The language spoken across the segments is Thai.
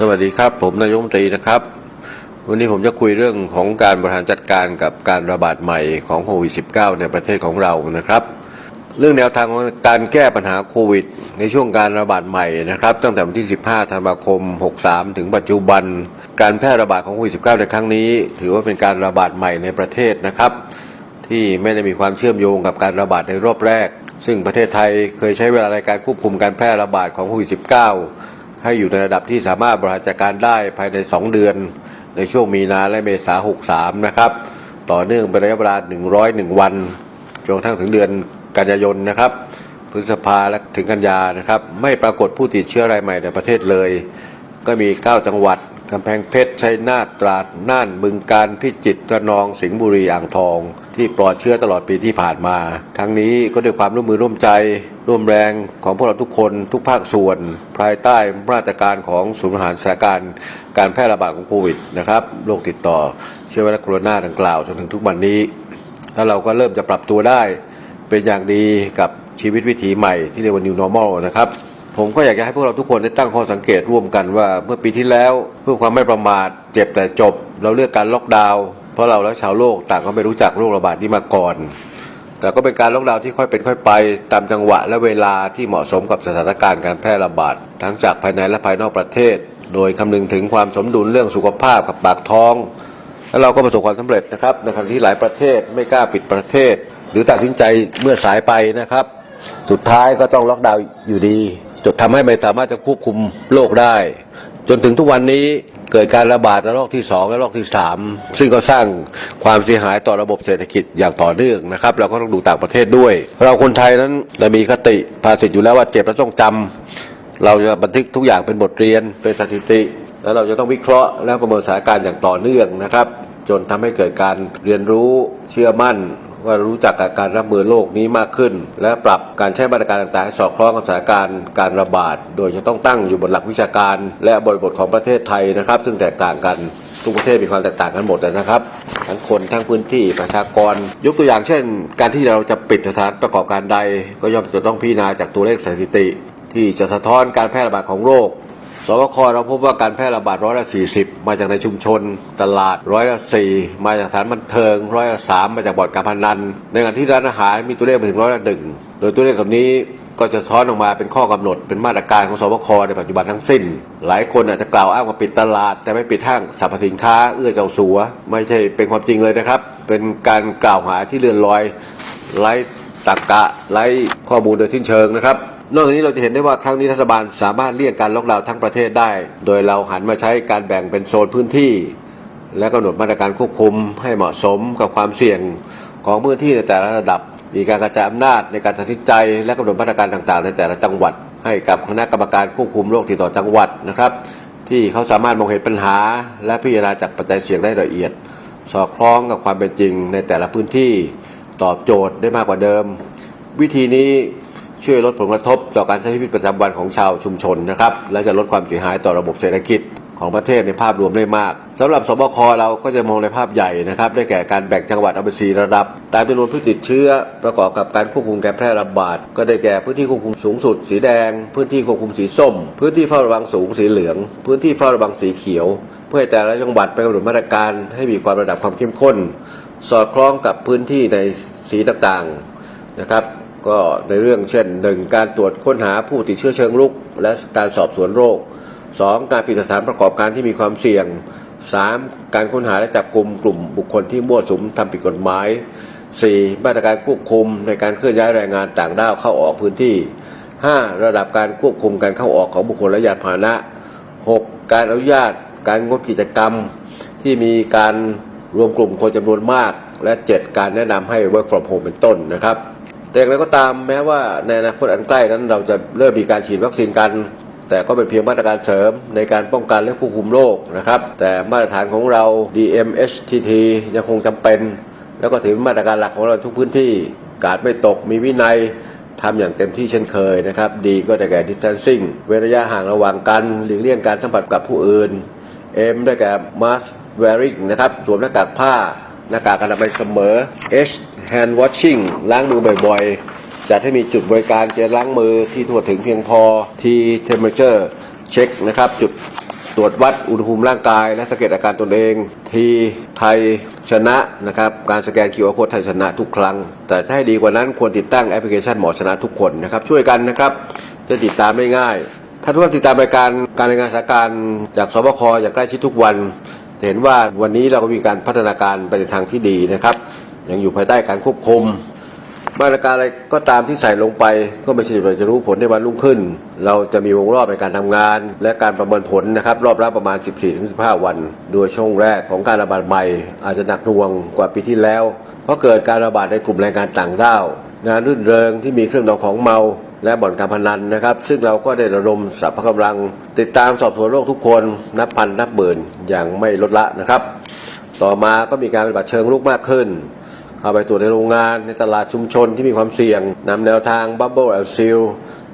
สวัสดีครับ ผมนายมตรีนะครับ วันนี้ผมจะคุยเรื่องของการบริหารจัดการกับการระบาดใหม่ของโควิด -19 ในประเทศของเรานะครับ เรื่องแนวทางของการแก้ปัญหาโควิด ในช่วงการระบาดใหม่นะครับ ตั้งแต่วันที่ 15 ธันวาคม 63 ถึงปัจจุบัน การแพร่ระบาดของโควิด -19 ในครั้งนี้ ถือว่าเป็นการระบาดใหม่ในประเทศนะครับ ที่ไม่ได้มีความเชื่อมโยงกับการระบาดในรอบแรก ซึ่งประเทศไทยเคยใช้เวลาในการควบคุมการแพร่ระบาดของโควิด -19 ให้อยู่ในระดับที่สามารถบริหารจัดการได้ภายใน 2 เดือน ในช่วงมีนาและเมษา63 นะครับ ต่อเนื่องเป็นระยะเวลา 101 วันจนกระทั่งถึงเดือนกันยายนนะครับ พฤษภาและถึงกันยานะครับ ไม่ปรากฏผู้ติดเชื้อรายใหม่ในประเทศเลย ก็มี 9 จังหวัด กำแพงเพชรชัยนาทตราดน่านบึงการพิจิตรระนองสิงห์บุรีอ่างทอง ที่ปลอดเชื้อตลอดปีที่ผ่านมา ทั้งนี้ก็ด้วยความร่วมมือร่วมใจ ร่วมแรงของพวกเราทุกคนทุกภาคส่วน ภายใต้มาตรการของศูนย์หารสถานการณ์การแพร่ระบาดของโควิดนะครับโรคติดต่อเชื้อไวรัสโคโรนาดังกล่าวจนถึงทุกวันนี้ แล้วเราก็เริ่มจะปรับตัวได้ เป็นอย่างดีกับชีวิตวิถีใหม่ที่เรียกว่า new normal นะครับ ผมก็อยากจะให้พวกเราทุกคนได้ตั้งข้อสังเกตร่วมกันว่าเมื่อปีที่แล้วเพื่อความไม่ประมาทเจ็บแต่จบ เราเลือกการล็อกดาวน์เพราะเราและชาวโลกต่างก็ไม่รู้จักโรคระบาดนี้มาก่อน แต่ก็เป็นการล็อกดาวน์ที่ค่อยเป็นค่อยไป ตามจังหวะและเวลาที่เหมาะสมกับสถานการณ์การแพร่ระบาดทั้งจากภายในและภายนอกประเทศ โดยคำนึงถึงความสมดุลเรื่องสุขภาพกับปากท้อง แล้วเราก็ประสบความสำเร็จนะครับในขณะที่หลายประเทศไม่กล้าปิดประเทศ หรือตัดสินใจเมื่อสายไปนะครับ สุดท้ายก็ต้องล็อกดาวน์อยู่ดี จนทำให้ไม่สามารถจะควบคุมโรคได้ จนถึงทุกวันนี้เกิดการระบาดระลอกที่ 2 และระลอกที่ 3 ซึ่งก็สร้างความเสียหายต่อระบบเศรษฐกิจอย่างต่อเนื่องนะครับ เราก็ต้องดูต่างประเทศด้วย เราคนไทยนั้นจะมีคติภาษิตอยู่แล้วว่าเจ็บแล้วต้องจำเราจะบันทึกทุกอย่างเป็นบทเรียนเป็นสถิติ แล้วเราจะต้องวิเคราะห์และประเมินสถานการณ์อย่างต่อเนื่องนะครับ จนทำให้เกิดการเรียนรู้เชื่อมั่น ว่ารู้จักกับการรับมือโรคนี้มากขึ้น และปรับการใช้มาตรการต่างๆให้สอดคล้องกับสถานการณ์การระบาด โดยจะต้องตั้งอยู่บนหลักวิชาการ และบริบทของประเทศไทยนะครับ ซึ่งแตกต่างกันทุกประเทศมีความแตกต่างกันหมดนะครับ ทั้งคนทั้งพื้นที่ประชากร ยกตัวอย่างเช่น การที่เราจะปิดสถานประกอบการใด ก็ย่อมจะต้องพิจารณาจากตัวเลขสถิติ ที่จะสะท้อนการแพร่ระบาดของโรค สบคเราพบว่าการแพร่ระบาดร้อยละ40มาจากในชุมชน ตลาดร้อยละ4มาจากสถานบันเทิงร้อยละ3มมาจากบ่อนการพนัน ในขณะที่ร้านอาหารมีตัวเลขไปถึงร้อยละ1โดยตัวเลขแบบนี้ก็จะซ้อนออกมาเป็นข้อกำหนดเป็นมาตรการของสบคในปัจจุบันทั้งสิ้น หลายคนอาจจะกล่าวอ้างว่าปิดตลาด แต่ไม่ปิดห้างสรรพสินค้าเอื้อเจ้าสัว ไม่ใช่เป็นความจริงเลยนะครับ เป็นการกล่าวหาที่เลื่อนลอยไร้ตรรกะไร้ข้อมูลโดยสิ้นเชิงนะครับ นอกจากนี้เราจะเห็นได้ว่าครั้งนี้รัฐบาลสามารถเลี่ยงการล็อกดาวน์ทั้งประเทศได้ โดยเราหันมาใช้การแบ่งเป็นโซนพื้นที่ และกำหนดมาตรการควบคุมให้เหมาะสมกับความเสี่ยงของพื้นที่ในแต่ละระดับ มีการกระจายอำนาจในการตัดสินใจ และกำหนดมาตรการต่างๆ ในแต่ละจังหวัด ให้กับคณะกรรมการควบคุมโรคติดต่อจังหวัดนะครับ ที่เขาสามารถมองเห็นปัญหา และพิจารณาจากปัจจัยเสี่ยงได้ละเอียด สอดคล้องกับความเป็นจริงในแต่ละพื้นที่ตอบโจทย์ได้มากกว่าเดิม วิธีนี้ ช่วยลดผลกระทบต่อการใช้ชีวิตประจำวันของชาวชุมชนนะครับ และจะลดความเสียหายต่อระบบเศรษฐกิจของประเทศในภาพรวมได้มากสำหรับสบคเราก็จะมองในภาพใหญ่นะครับ ได้แก่การแบ่งจังหวัดออกเป็นสีระดับ ตามจำนวนผู้ติดเชื้อประกอบกับการควบคุมการแพร่ระบาด ก็ได้แก่พื้นที่ควบคุมสูงสุด สีแดง พื้นที่ควบคุมสีส้ม พื้นที่เฝ้าระวังสูงสีเหลือง พื้นที่เฝ้าระวังสีเขียว เพื่อให้แต่ละจังหวัดไปกำหนดมาตรการให้มีความระดับความเข้มข้น สอดคล้องกับพื้นที่ในสีต่างๆนะครับ ก็ในเรื่องเช่นหนึ่งการตรวจค้นหาผู้ติดเชื้อเชิงรุก และการสอบสวนโรค 2. การปิดสถานประกอบการที่มีความเสี่ยง 3. การค้นหาและจับกลุ่มกลุ่มบุคคลที่มั่วสุมทำผิดกฎหมาย 4. มาตรการควบคุมในการเคลื่อนย้ายแรงงานต่างด้าวเข้าออกพื้นที่ 5. ระดับการควบคุมการเข้าออกของบุคคลและยานพาหนะ 6. การอนุญาต การงดกิจกรรม ที่มีการรวมกลุ่มคนจำนวนมาก และ 7. การแนะนำให้ work from home เป็นต้นนะครับ อย่างไรก็ตามแม้ว่าในอนาคตอันใกล้นั้นเราจะเริ่มมีการฉีดวัคซีนกัน แต่ก็เป็นเพียงมาตรการเสริมในการป้องกันและควบคุมโรคนะครับ แต่มาตรฐานของเรา DMHTT ยังคงจำเป็น แล้วก็ถือเป็นมาตรการหลักของเราทุกพื้นที่การไม่ตกมีวินัยทำอย่างเต็มที่เช่นเคยนะครับ ดีก็ได้แก่ distancing เว้นระยะห่างระหว่างกันหลีกเลี่ยงการสัมผัสกับผู้อื่น M ได้แก่ mask wearing นะครับ สวมหน้ากากผ้า หน้ากากอนามัยเสมอ H hand washing ล้างมือบ่อยๆ จัดให้มีจุดบริการเจลล้างมือที่ทั่วถึงเพียงพอ T temperature check นะครับจุดตรวจวัดอุณหภูมิร่างกาย และสังเกตอาการตนเอง ทีไทยชนะนะครับการสแกน QR Code ไทยชนะทุกครั้ง แต่ถ้าให้ดีกว่านั้นควรติดตั้งแอปพลิเคชันหมอชนะทุกคนนะครับช่วยกันนะครับจะติดตามได้ง่าย ถ้าทุกท่านติดตามรายการการรายงานสถานการณ์จากสบคอย่างใกล้ชิดทุกวันจะเห็นว่าวันนี้เราก็มีการพัฒนาการไปในทางที่ดีนะครับ ยังอยู่ภายใต้การควบคุม มาตรการอะไรก็ตามที่ใส่ลงไป ก็ไม่ใช่จะรู้ผลในวันรุ่งขึ้น เราจะมีวงรอบในการทำงาน และการประเมินผลนะครับ รอบละประมาณ 14-15 วัน โดยช่วงแรกของการระบาดใหม่อาจจะหนักหน่วงกว่าปีที่แล้ว เพราะเกิดการระบาดในกลุ่มแรงงานต่างด้าวงานรื่นเริงที่มีเครื่องดองของเมาและบ่อนการพนันนะครับ ซึ่งเราก็ได้ระดมสรรพกำลัง ติดตามสอบสวนโรคทุกคน นับพันนับหมื่นอย่างไม่ลดละนะครับ ต่อมาก็มีการปฏิบัติเชิงลุกมากขึ้น เข้าไปตรวจในโรงงานในตลาดชุมชนที่มีความเสี่ยงนำแนวทาง Bubble and Seal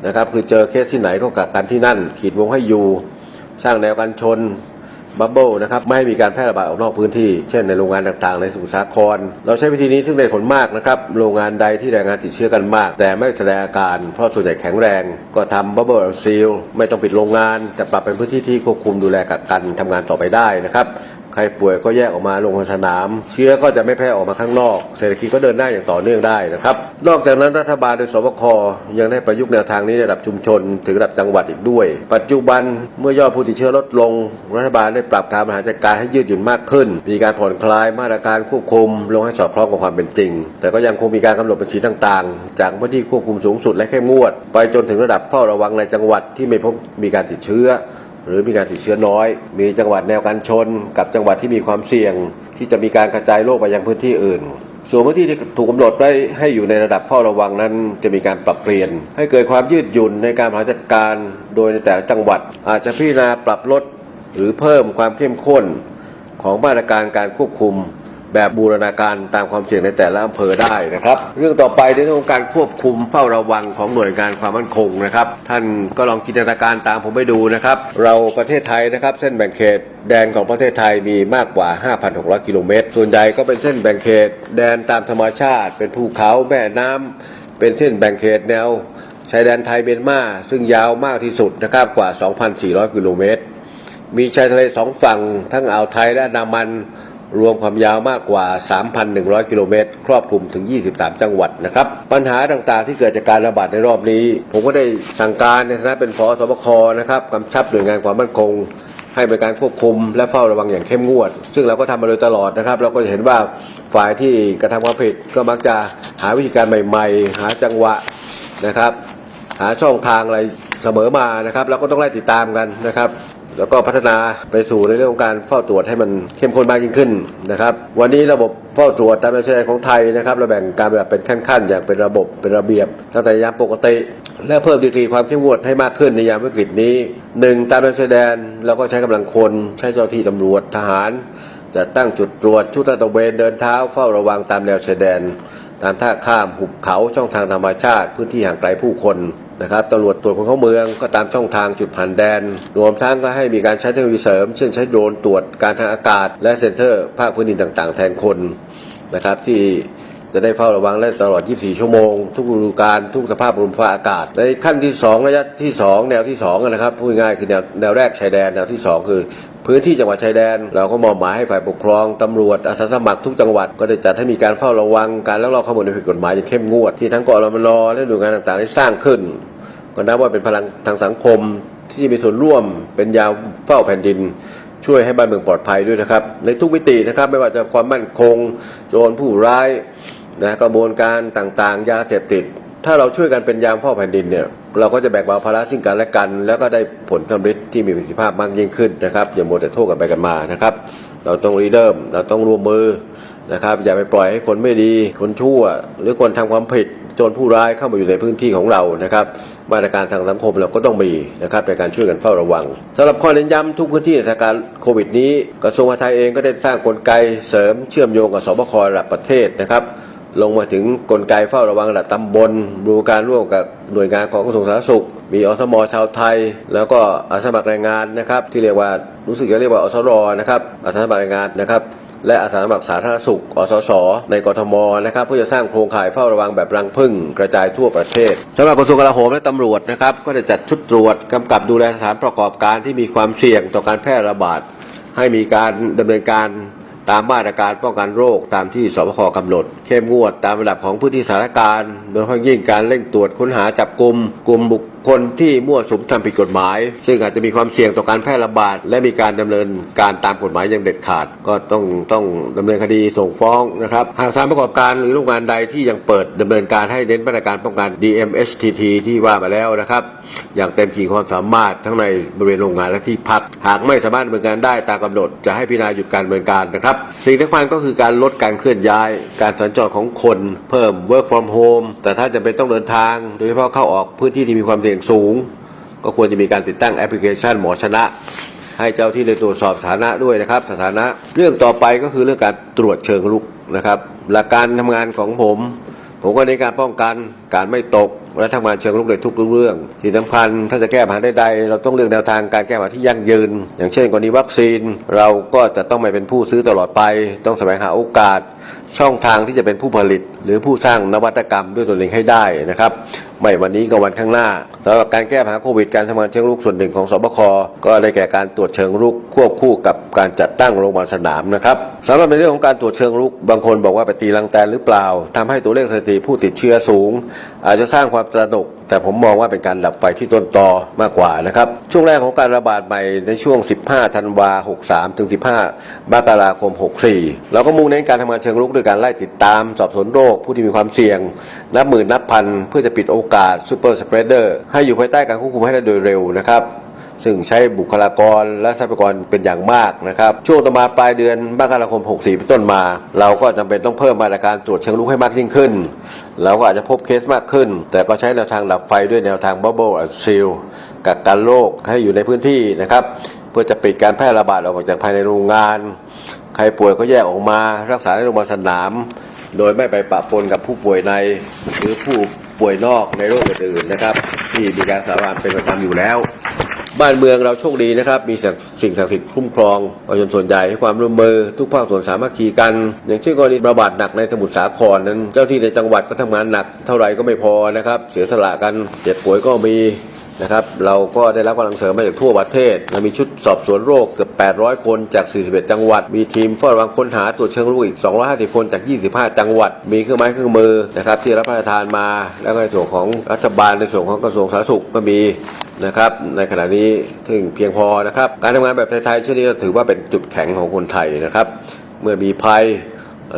นะครับคือเจอเคสที่ไหนก็กักกันที่นั่น ขีดวงให้อยู่ สร้างแนวกันชนบับเบิลนะครับไม่ให้มีการแพร่ระบาดออกนอกพื้นที่ เช่นในโรงงานต่างๆ ในสมุทรสาคร เราใช้วิธีนี้ซึ่งได้ผลมากนะครับ โรงงานใดที่แรงงานติดเชื้อกันมาก แต่ไม่แสดงอาการ เพราะส่วนใหญ่แข็งแรง ก็ทำบับเบิลซีลไม่ต้องปิดโรงงาน แต่ปรับเป็นพื้นที่ที่ควบคุมดูแลกักกันทำงานต่อไปได้นะครับ ใครป่วยก็แยกออกมาลงสนาม เชื้อก็จะไม่แพร่ออกมาข้างนอก เศรษฐกิจก็เดินได้อย่างต่อเนื่องได้นะครับ นอกจากนั้นรัฐบาลโดยสบคยังได้ประยุกต์แนวทางนี้ในระดับชุมชน ถึงระดับจังหวัดอีกด้วย ปัจจุบันเมื่อยอดผู้ติดเชื้อลดลง รัฐบาลได้ปรับการบริหารจัดการให้ยืดหยุ่นมากขึ้น มีการผ่อนคลายมาตรการควบคุม ลงให้สอดคล้องกับความเป็นจริง แต่ก็ยังคงมีการกำหนดบัญชีต่างๆ จากพื้นที่ควบคุมสูงสุดและเข้มงวด ไปจนถึงระดับเฝ้าระวังในจังหวัดที่ไม่พบมีการติดเชื้อ หรือมีการติดเชื้อน้อย มีจังหวัดแนวกันชน กับจังหวัดที่มีความเสี่ยง ที่จะมีการกระจายโรคไปยังพื้นที่อื่น ส่วนพื้นที่ที่ถูกกำหนดไว้ให้อยู่ในระดับเฝ้าระวังนั้น จะมีการปรับเปลี่ยน ให้เกิดความยืดหยุ่นในการบริหารจัดการ โดยในแต่ละจังหวัด อาจจะพิจารณาปรับลดหรือเพิ่มความเข้มข้นของมาตรการการควบคุม แบบบูรณาการตามความเสี่ยงในแต่ละอำเภอได้นะครับ เรื่องต่อไปในเรื่องของการควบคุมเฝ้าระวังของหน่วยงานความมั่นคงนะครับ ท่านก็ลองจินตนาการตามผมไปดูนะครับ เราประเทศไทยนะครับเส้นแบ่งเขตแดนของประเทศไทยมีมากกว่า 5,600 กิโลเมตร ส่วนใหญ่ก็เป็นเส้นแบ่งเขต แดนตามธรรมชาติ เป็นภูเขาแม่น้ำเป็นเส้นแบ่งเขตแนวชายแดนไทยเมียนมาซึ่งยาวมากที่สุดนะครับกว่า 2,400 กิโลเมตร มีชายทะเลสองฝั่งทั้งอ่าวไทยและอันามัน รวมความยาวมากกว่า 3,100 กิโลเมตร ครอบคลุมถึง 23 จังหวัดนะครับ ปัญหาต่างๆที่เกิดจากการระบาดในรอบนี้ ผมก็ได้สั่งการในฐานะเป็นพอสบคนะครับกำชับหน่วยงานความมั่นคง ให้บริการควบคุมและเฝ้าระวังอย่างเข้มงวด ซึ่งเราก็ทำมาโดยตลอดนะครับ เราก็จะเห็นว่าฝ่ายที่กระทำความผิดก็มักจะหาวิธีการใหม่ ๆ หาจังหวะนะครับ หาช่องทางอะไรเสมอมานะครับ เราก็ต้องไล่ติดตามกันนะครับ แล้วก็พัฒนาไปสู่ในเรื่องของการเฝ้าตรวจให้มันเข้มข้นมากยิ่งขึ้นนะครับ วันนี้ระบบเฝ้าตรวจตามแนวชายแดนของไทยนะครับเราแบ่งการแบบเป็นขั้นๆ อย่างเป็นระบบเป็นระเบียบตั้งแต่ยามปกติ และเพิ่มดีกรีความเข้มงวดให้มากขึ้นในยามวิกฤตนี้หนึ่งตามแนวชายแดนเราก็ใช้กำลังคน ใช้เจ้าหน้าที่ตำรวจทหารจะตั้งจุดตรวจชุดลาดตระเวนเดินเท้าเฝ้าระวังตามแนวชายแดน ตามท่าข้ามหุบเขาช่องทางธรรมชาติ พื้นที่ห่างไกลผู้คน นะครับตำรวจตรวจคนเข้าเมืองก็ตามช่องทางจุดผ่านแดน รวมทั้งก็ให้มีการใช้เทคโนโลยีเสริม เช่นใช้โดรนตรวจการทางอากาศ และเซ็นเซอร์ภาคพื้นดินต่าง ๆ แทนคนนะครับที่จะได้เฝ้าระวังได้ตลอด 24 ชั่วโมง ทุกฤดูกาลทุกสภาพลมฟ้าอากาศ ในขั้นที่ 2 ระยะที่ 2 แนวที่2นะครับพูดง่ายคือแนวแนวแรกชายแดนแนวที่ 2 คือ พื้นที่จังหวัดชายแดน เราก็มอบหมายให้ฝ่ายปกครองตำรวจอาสาสมัครทุกจังหวัด ก็ได้จัดให้มีการเฝ้าระวังการลักลอบเข้าเมืองโดยผิดกฎหมายอย่างเข้มงวด ที่ทั้งกอรมนและหน่วยงานต่างๆได้สร้างขึ้น ก็นับว่าเป็นพลังทางสังคมที่มีส่วนร่วมเป็นยาวเฝ้าแผ่นดิน ช่วยให้บ้านเมืองปลอดภัยด้วยนะครับ ในทุกมิตินะครับไม่ว่าจะความมั่นคง โจรผู้ร้ายนะกระบวนการต่างๆ ยาเสพติด ถ้าเราช่วยกันเป็นยามเฝ้าแผ่นดินเนี่ย เราก็จะแบ่งเบาภาระซึ่งกันและกัน แล้วก็ได้ผลสำเร็จที่มีประสิทธิภาพมากยิ่งขึ้นนะครับอย่ามัวแต่โทษกันไปกันมานะครับ เราต้องรีเริ่มเราต้องร่วมมือนะครับอย่าไปปล่อยให้คนไม่ดี คนชั่ว หรือคนทำความผิดจรผู้ร้ายเข้ามาอยู่ในพื้นที่ของเรานะครับมาตรการทางสังคมเราก็ต้องมีนะครับในการช่วยกันเฝ้าระวังสำหรับข้อเน้นย้ำทุกพื้นที่ในสถานการณ์โควิดนี้ กระทรวงมหาดไทยเองก็ได้สร้างกลไกเสริมเชื่อมโยงกับสบคระดับประเทศนะครับ ลงมาถึงกลไกเฝ้าระวังระดับตำบลดูการร่วมกับหน่วยงานของกระทรวงสาธารณสุข มีอสมชาวไทย แล้วก็อาสาสมัครแรงงานนะครับ ที่เรียกว่ารู้สึกจะเรียกว่าอสรนะครับอาสาสมัครแรงงานนะครับและอาสาสมัครสาธารณสุข อสส ในกทม นะครับเพื่อจะสร้างโครงข่ายเฝ้าระวังแบบรังผึ้งกระจายทั่วประเทศสำหรับกระทรวงกลาโหมและตำรวจนะครับก็จะจัดชุดตรวจกำกับดูแลสถานประกอบการที่มีความเสี่ยงต่อการแพร่ระบาด ให้มีการดำเนินการ ตามมาตรการป้องกันโรคตามที่สบคกำหนด เข้มงวดตามระดับของพื้นที่สถานการณ์ โดยเฉพาะยิ่งการเร่งตรวจค้นหาจับกลุ่มกลุ่มบุค คลที่มั่วสุมทำผิดกฎหมาย ซึ่งอาจจะมีความเสี่ยงต่อการแพร่ระบาด และมีการดำเนินการตามกฎหมายอย่างเด็ดขาด ก็ต้องต้องดำเนินคดีส่งฟ้องนะครับหากสถานประกอบการหรือโรงงานใดที่ยังเปิดดำเนินการให้เน้นมาตรการป้องกัน DMHTT ที่ว่ามาแล้วนะครับ อย่างเต็มขีดความสามารถทั้งในบริเวณโรงงานและที่พัก หากไม่สามารถดำเนินการได้ตามกำหนดจะให้พิจารณาหยุดการดำเนินการนะครับสิ่งที่สำคัญก็คือการลดการเคลื่อนย้าย การสัญจรของคนเพิ่ม work from home แต่ถ้าจะเป็นต้องเดินทาง โดยเฉพาะเข้าออกพื้นที่ที่มีความเสี่ยงสูง ก็ควรจะมีการติดตั้งแอปพลิเคชันหมอชนะ ให้เจ้าที่ได้ตรวจสอบสถานะด้วยนะครับ สถานะเรื่องต่อไปก็คือเรื่องการตรวจเชิงลุกนะครับ หลักการทำงานของผม ผมก็ในการป้องกันการไม่ตกและทำงานเชิงลุกในทุกเรื่องที่สำคัญถ้าจะแก้ปัญหาใดๆเราต้องเลือกแนวทางการแก้ปัญหาที่ยั่งยืน อย่างเช่นกรณีวัคซีน เราก็จะต้องไม่เป็นผู้ซื้อตลอดไป ต้องแสวงหาโอกาส ช่องทางที่จะเป็นผู้ผลิต หรือผู้สร้างนวัตกรรมด้วยตนเองให้ได้นะครับ ไม่วันนี้ก็วันข้างหน้าสำหรับการแก้ปัญหาโควิดการทำงานเชิงรุกส่วนหนึ่งของสบคก็ได้แก่การตรวจเชิงรุกควบคู่กับการจัดตั้งโรงพยาบาลสนามนะครับสำหรับในเรื่องของการตรวจเชิงรุกบางคนบอกว่าไปตีลังแตนหรือเปล่าทำให้ตัวเลขสถิติผู้ติดเชื้อสูง อาจจะสร้างความตระหนกแต่ผมมองว่าเป็นการดับไฟที่ต้นตอมากกว่านะครับ ช่วงแรกของการระบาดใหม่ในช่วง 15 ธันวา 63 ถึง 15 มกราคม 64 เราก็มุ่งเน้นการทำงานเชิงรุกด้วยการไล่ติดตาม สอบสวนโรค ผู้ที่มีความเสี่ยง นับหมื่นนับพัน เพื่อจะปิดโอกาสซูเปอร์สเปรดเดอร์ให้อยู่ภายใต้การควบคุมให้ได้โดยเร็วนะครับซึ่งใช้บุคลากรและทรัพยากรเป็นอย่างมากนะครับ ช่วงต่อมาปลายเดือนมกราคม 64 เป็นต้นมา เราก็จำเป็นต้องเพิ่มมาตรการตรวจเชิงลุกให้มากยิ่งขึ้น เราก็อาจจะพบเคสมากขึ้น แต่ก็ใช้แนวทางดับไฟด้วยแนวทาง Bubble and Seal กักกันโรคให้อยู่ในพื้นที่นะครับ เพื่อจะปิดการแพร่ระบาดออกจากภายในโรงงาน ใครป่วยก็แยกออกมา รักษาในโรงพยาบาลสนาม โดยไม่ไปปะปนกับผู้ป่วยใน หรือผู้ป่วยนอกในโรคอื่นๆนะครับ ที่มีการสาบานเป็นประจำอยู่แล้ว บ้านเมืองเราโชคดีนะครับ มีสิ่งศักดิ์สิทธิ์คุ้มครองประชาชนส่วนใหญ่ให้ความร่วมมือทุกภาคส่วนสามัคคีกัน อย่างเช่นกรณีระบาดหนักในสมุทรสาครนั้น เจ้าที่ในจังหวัดก็ทำงานหนัก เท่าไรก็ไม่พอนะครับ เสียสละกันเจ็บป่วยก็มีนะครับเราก็ได้รับกำลังเสริมมาจากทั่วประเทศเรามีชุดสอบสวนโรคเกือบ 800 คนจาก 41 จังหวัด มีทีมเฝ้าระวังค้นหาตรวจเชิงรุกอีก 250 คนจาก 25 จังหวัด มีเครื่องไม้เครื่องมือนะครับที่รับพระราชทานมา แล้วก็ในส่วนของรัฐบาลในส่วนของกระทรวงสาธารณสุขก็มี นะครับในขณะนี้ถึงเพียงพอนะครับ การทำงานแบบไทยๆเช่นนี้เราถือว่าเป็นจุดแข็งของคนไทยนะครับ เมื่อมีภัย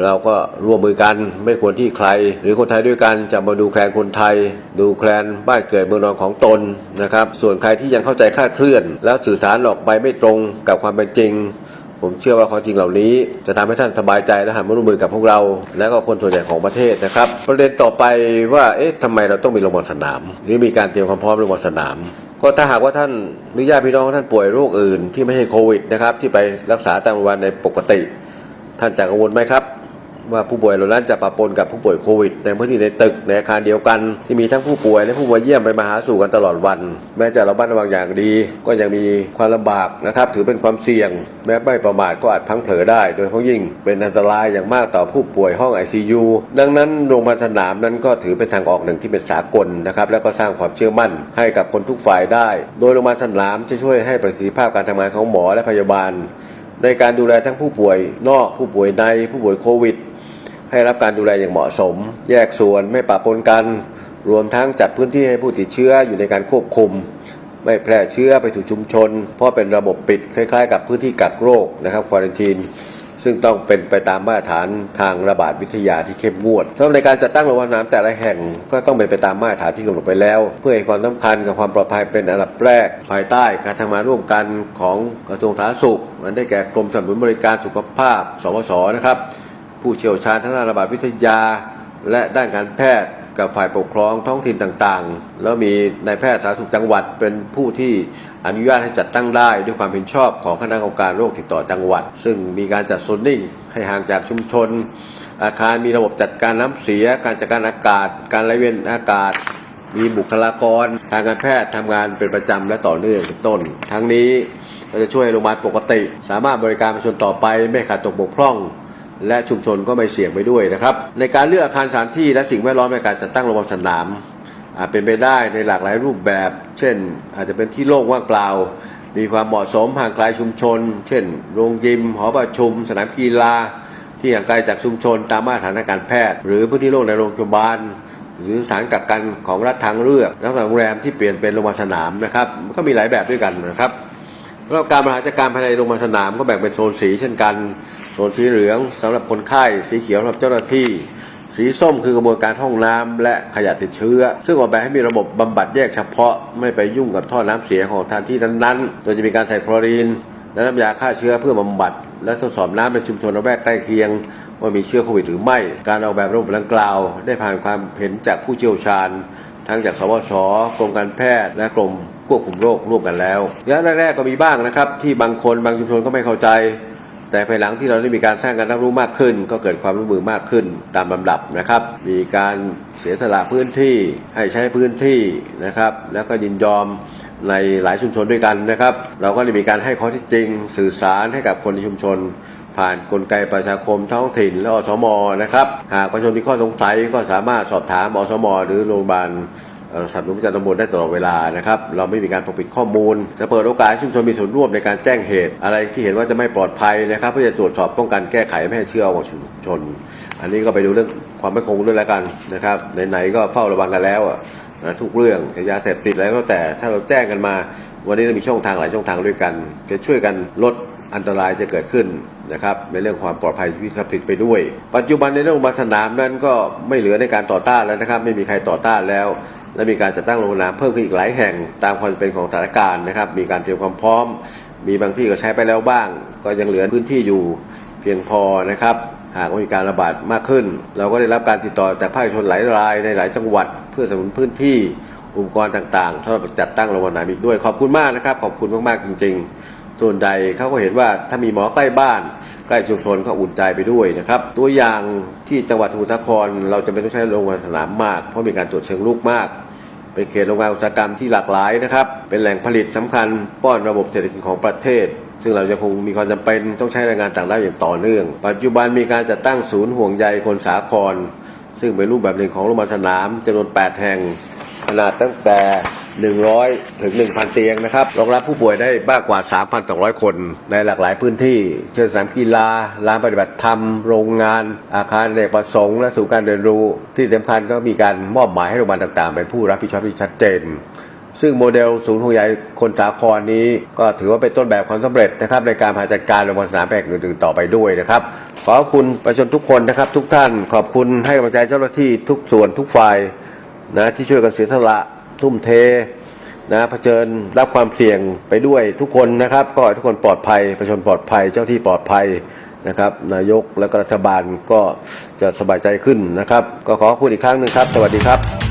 เราก็ร่วมมือกันไม่ควรที่ใคร หรือคนไทยด้วยกันจะมาดูแคลนคนไทย ดูแคลนบ้านเกิดเมืองนอนของตนนะครับ ส่วนใครที่ยังเข้าใจคลาดเคลื่อน แล้วสื่อสารออกไปไม่ตรงกับความเป็นจริง ผมเชื่อว่าความจริงเหล่านี้ จะทำให้ท่านสบายใจและหันมาร่วมมือกับพวกเรา และก็คนส่วนใหญ่ของประเทศนะครับ ประเด็นต่อไปว่าเอ๊ะทำไมเราต้องมีโรงพยาบาลสนาม หรือมีการเตรียมความพร้อมโรงพยาบาลสนาม ก็ถ้าหากว่าท่านหรือญาติพี่น้องท่านป่วยโรคอื่นที่ไม่ใช่โควิดนะครับที่ไปรักษาตามโรงพยาบาลในปกติ ท่านจะกังวลไหมครับ ว่าผู้ป่วยเหล่านั้นจะปะปนกับผู้ป่วยโควิด ในพื้นที่ในตึกในอาคารเดียวกัน ที่มีทั้งผู้ป่วยและผู้มาเยี่ยมไปมาหาสู่กันตลอดวัน แม้จะระมัดระวังอย่างดี ก็ยังมีความลำบากนะครับถือเป็นความเสี่ยง แม้ไม่ประมาทก็อาจพังเผลอได้ โดยเฉพาะยิ่งเป็นอันตรายอย่างมากต่อผู้ป่วยห้อง ICU ดังนั้นโรงพยาบาลสนามนั้นก็ถือเป็นทางออกหนึ่งที่เป็นสากลนะครับแล้วก็สร้างความเชื่อมั่นให้กับคนทุกฝ่ายได้ โดยโรงพยาบาลสนามจะช่วยให้ประสิทธิภาพการทำงานของหมอและพยาบาลในการดูแลทั้งผู้ป่วยนอกผู้ป่วยในผู้ป่วยโควิด ให้รับการดูแลอย่างเหมาะสม แยกส่วนไม่ปะปนกัน รวมทั้งจัดพื้นที่ให้ผู้ติดเชื้ออยู่ในการควบคุม ไม่แพร่เชื้อไปถูกชุมชน เพราะเป็นระบบปิดคล้ายๆ กับพื้นที่กักโรคนะครับควอรันทีนซึ่งต้องเป็นไปตามมาตรฐานทางระบาดวิทยาที่เข้มงวดสำหรับในการจัดตั้งโรงพยาบาลสนามแต่ละแห่งก็ต้องเป็นไปตามมาตรฐานที่กำหนดไปแล้ว เพื่อให้ความสำคัญกับความปลอดภัยเป็นอันดับแรก ภายใต้การทำงานร่วมกันของกระทรวงสาธารณสุข มันได้แก่กรมสนับสนุนบริการสุขภาพ สวสนะครับ ผู้เชี่ยวชาญทางด้านระบาดวิทยา และด้านการแพทย์กับฝ่ายปกครองท้องถิ่นต่างๆ แล้วมีนายแพทย์สาธารณสุขจังหวัดเป็นผู้ที่อนุญาตให้จัดตั้งได้ด้วยความเห็นชอบของคณะกรรมการโรคติดต่อจังหวัด ซึ่งมีการจัดโซนนิ่งให้ห่างจากชุมชน อาคารมีระบบจัดการน้ำเสีย การจัดการอากาศ การไหลเวียนอากาศ มีบุคลากร ทางการแพทย์ทำงานเป็นประจำและต่อเนื่องเป็นต้น ทั้งนี้ก็จะช่วยโรงพยาบาลปกติ สามารถบริการประชาชนต่อไปไม่ขาดตกบกพร่อง และชุมชนก็ไม่เสี่ยงไปด้วยนะครับ ในการเลือกอาคารสถานที่และสิ่งแวดล้อมในการจัดตั้งโรงพยาบาลสนามอาจเป็นไปได้ในหลากหลายรูปแบบ เช่น อาจจะเป็นที่โล่งว่างเปล่า มีความเหมาะสมห่างไกลชุมชน เช่น โรงยิม หอประชุม สนามกีฬา ที่ห่างไกลจากชุมชนตามมาตรฐานการแพทย์ หรือพื้นที่โล่งในโรงพยาบาล หรือสถานกักกันของรัฐทางเลือกแล้วก็โรงแรมที่เปลี่ยนเป็นโรงพยาบาลสนามนะครับก็มีหลายแบบด้วยกันนะครับแล้วการบริหารจัดการภายในโรงพยาบาลสนามก็แบ่งเป็นโซนสีเช่นกัน โซนสีเหลืองสำหรับคนไข้สีเขียวสำหรับเจ้าหน้าที่ สีส้มคือกระบวนการห้องน้ำและขยะติดเชื้อ ซึ่งออกแบบให้มีระบบบำบัดแยกเฉพาะไม่ไปยุ่งกับท่อน้ำเสียของสถานที่นั้นๆ โดยจะมีการใส่คลอรีน และน้ำยาฆ่าเชื้อเพื่อบำบัด และทดสอบน้ำในชุมชนระแวกใกล้เคียงว่ามีเชื้อโควิดหรือไม่ การออกแบบระบบดังกล่าว ได้ผ่านความเห็นจากผู้เชี่ยวชาญ ทั้งจากสวสกรมการแพทย์ และกรมควบคุมโรคร่วมกันแล้วระยะแรกๆก็มีบ้างนะครับ ที่บางคนบางชุมชนก็ไม่เข้าใจ แต่ภายหลังที่เราได้มีการสร้างการรับรู้มากขึ้น ก็เกิดความร่วมมือมากขึ้นตามลำดับนะครับ มีการเสียสละพื้นที่ให้ใช้พื้นที่นะครับ แล้วก็ยินยอมในหลายชุมชนด้วยกันนะครับ เราก็ได้มีการให้ข้อที่จริง สื่อสารให้กับคนในชุมชน ผ่านกลไกประชาคมท้องถิ่นและอสมนะครับ หากประชาชนมีข้อสงสัยก็สามารถสอบถามอสม หรือโรงพยาบาล สนับสนุนประจำตำบลได้ตลอดเวลานะครับ เราไม่มีการปกปิดข้อมูล จะเปิดโอกาสให้ชุมชนมีส่วนร่วมในการแจ้งเหตุ อะไรที่เห็นว่าจะไม่ปลอดภัยนะครับ เพื่อจะตรวจสอบป้องกันแก้ไขไม่ให้เชื่อออกชุมชน อันนี้ก็ไปดูเรื่องความมั่นคงด้วยแล้วกันนะครับไหนๆก็เฝ้าระวังกันแล้วนะทุกเรื่องยาเสพติดอะไรก็แต่ถ้าเราแจ้งกันมา วันนี้เรามีช่องทางหลายช่องทางด้วยกัน จะช่วยกันลดอันตรายจะเกิดขึ้นนะครับในเรื่องความปลอดภัยวิทรัพย์สินไปด้วย ปัจจุบันในเรื่องโรงพยาบาสนามนั้นก็ไม่เหลือในการต่อต้านแล้วนะครับ ไม่มีใครต่อต้านแล้ว และมีการจัดตั้งโรงพยาบาลเพิ่มขึ้นอีกหลายแห่งตามความจำเป็นของสถานการณ์นะครับ มีการเตรียมความพร้อม มีบางที่ก็ใช้ไปแล้วบ้าง ก็ยังเหลือพื้นที่อยู่เพียงพอนะครับ หากมีการระบาดมากขึ้น เราก็ได้รับการติดต่อจากภาคชนหลายรายในหลายจังหวัด เพื่อสนับสนุนพื้นที่อุปกรณ์ต่างๆสำหรับจัดตั้งโรงพยาบาลอีกด้วยขอบคุณมากนะครับ ขอบคุณมากๆจริง ๆ ส่วนใหญ่เขาก็เห็นว่าถ้ามีหมอใกล้บ้านใกล้ชุมชนก็อุ่นใจไปด้วยนะครับ ตัวอย่างที่จังหวัดสมุทรสาครเราจะไม่ต้องใช้โรงพยาบาลสนามมาก เพราะมีการตรวจเชิงลุกมาก เป็นเขตโรงงานอุตสาหกรรมที่หลากหลายนะครับ เป็นแหล่งผลิตสำคัญป้อนระบบเศรษฐกิจของประเทศ ซึ่งเราจะคงมีความจำเป็นต้องใช้แรงงานต่างด้าวอย่างต่อเนื่อง ปัจจุบันมีการจัดตั้งศูนย์ห่วงใยคนสาคร ซึ่งเป็นรูปแบบหนึ่งของโรงพยาบาลสนามจำนวน 8 แห่งขนาดตั้งแต่ 100 ถึง 1,000 เตียงนะครับรองรับผู้ป่วยได้มากกว่า 3,200 คน ในหลากหลายพื้นที่ เช่นสนามกีฬาร้านปฏิบัติธรรม โรงงาน อาคารอเนกประสงค์และศูนย์การเรียนรู้ ที่สำคัญก็มีการมอบหมายให้โรงพยาบาลต่างๆ เป็นผู้รับผิดชอบที่ชัดเจนซึ่งโมเดลศูนย์ห่วงใยคนสาครนี้ก็ถือว่าเป็นต้นแบบความสำเร็จนะครับในการพาจัดการโรงพยาบาลสนามแห่งอื่นๆต่อไปด้วยนะครับ ขอบคุณประชาชนทุกคนนะครับ ทุกท่านขอบคุณให้กำลังใจเจ้าหน้าที่ทุกส่วนทุกฝ่ายนะที่ช่วยกันเสียสละ ทุ่มเทนะเผชิญรับความเสี่ยงไปด้วยทุกคนนะครับ ก็ให้ทุกคนปลอดภัยประชาชนปลอดภัยเจ้าที่ปลอดภัยนะครับ นายกและรัฐบาลก็จะสบายใจขึ้นนะครับ ก็ขอพูดอีกครั้งหนึ่งครับ สวัสดีครับ